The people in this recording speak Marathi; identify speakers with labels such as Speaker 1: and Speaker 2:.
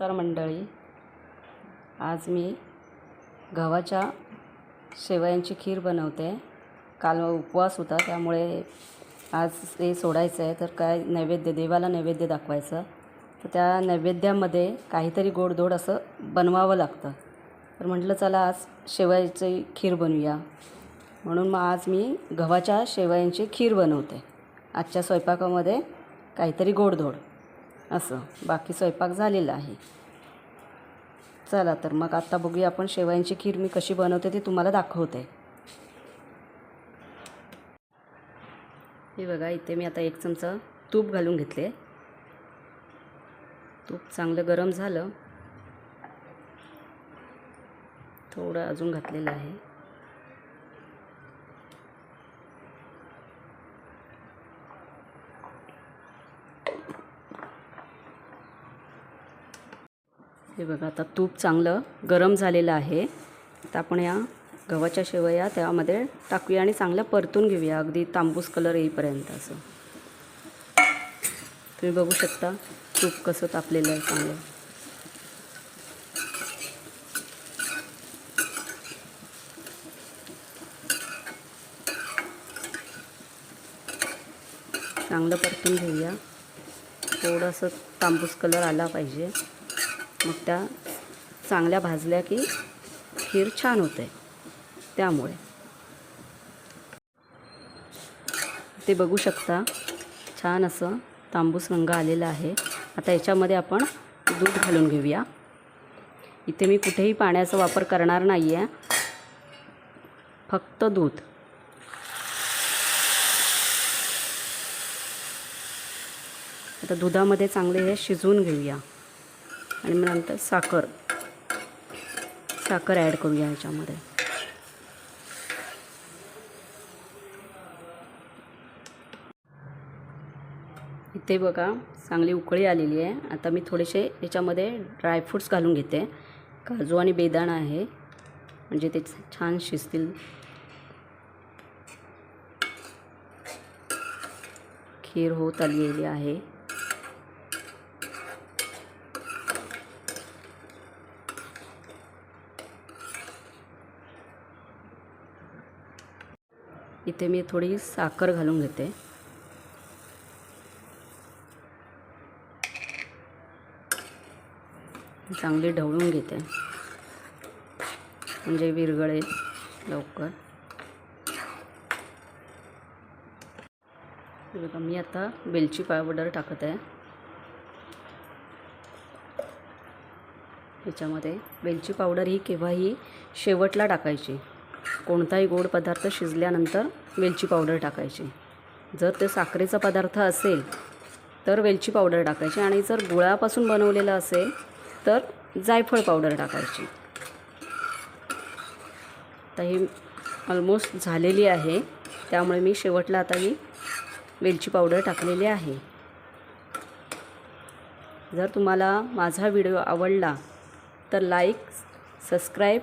Speaker 1: नमस्कार मंडळी. आज मी गव्हाच्या शेवयांची खीर बनवते. काल उपवास होता त्यामुळे आज ते सोडायचं आहे. तर काय नैवेद्य देवाला नैवेद्य दाखवायचं. तर त्या नैवेद्यामध्ये काहीतरी गोडधोड असं बनवावं लागतं. तर म्हटलं चला आज शेवयाची खीर बनवूया. म्हणून मग आज मी गव्हाच्या शेवयांची खीर बनवते. आजच्या स्वयंपाकामध्ये काहीतरी गोडधोड. असं. बाकी स्वयंपाक झालेला आहे. चला तर मग आत्ता बघूया आपण शेवयांची खीर मी कशी बनवते ते तुम्हाला दाखवते. हे बघा इथे मी आता एक चमचा तूप घालून घेतले. तूप चांगलं गरम झालं. थोडं अजून घातलेलं आहे. हे बघा आता तूप चांगलं गरम झालेलं आहे. आता आपण या गव्हाच्या शेवया त्यामध्ये टाकूया आणि चांगलं परतून घेऊया. अगदी तांबूस कलर येईपर्यंत असं. तुम्ही बघू शकता तूप कसं तापलेलं आहे चांगलं. चांगलं परतून घेऊया. थोडंसं तांबूस कलर आला पाहिजे. मग त्या चांगल्या भाजल्या की खीर छान होते. त्यामुळे. ते बघू शकता छान असं तांबूस रंग आलेला आहे. आता याच्यामध्ये आपण दूध घालून घेऊया. इथे मी कुठेही पाण्याचा वापर करणार नाही आहे फक्त दूध. आता दुधामध्ये चांगले हे शिजवून घेऊया. आणि मग नंतर साखर. साखर ॲड करूया ह्याच्यामध्ये. इथे बघा चांगली उकळी आलेली आहे. आता मी थोडेसे याच्यामध्ये ड्रायफ्रूट्स घालून घेते. काजू आणि बेदाणा आहे. म्हणजे ते छान शिजतील. खीर होत आलेली आहे. इथे मी थोडी साखर घालून घेते. चांगली ढवळून घेते. म्हणजे विरगळे लवकर. बघा मी आता वेलची पावडर टाकत आहे. याच्यामध्ये वेलची पावडर ही केव्हाही शेवटला टाकायची. कोणताही गोड पदार्थ शिजल्यानंतर वेलची पावडर टाकायची. जर ते साखरेचा पदार्थ असेल तर वेलची पावडर टाकायची आणि जर गुळापासून बनवलेलं असेल तर जायफळ पावडर टाकायची. आता ही ऑलमोस्ट झालेली आहे. त्यामुळे मी शेवटला आता ही वेलची पावडर टाकलेली आहे. जर तुम्हाला माझा व्हिडिओ आवडला तर लाईक सबस्क्राईब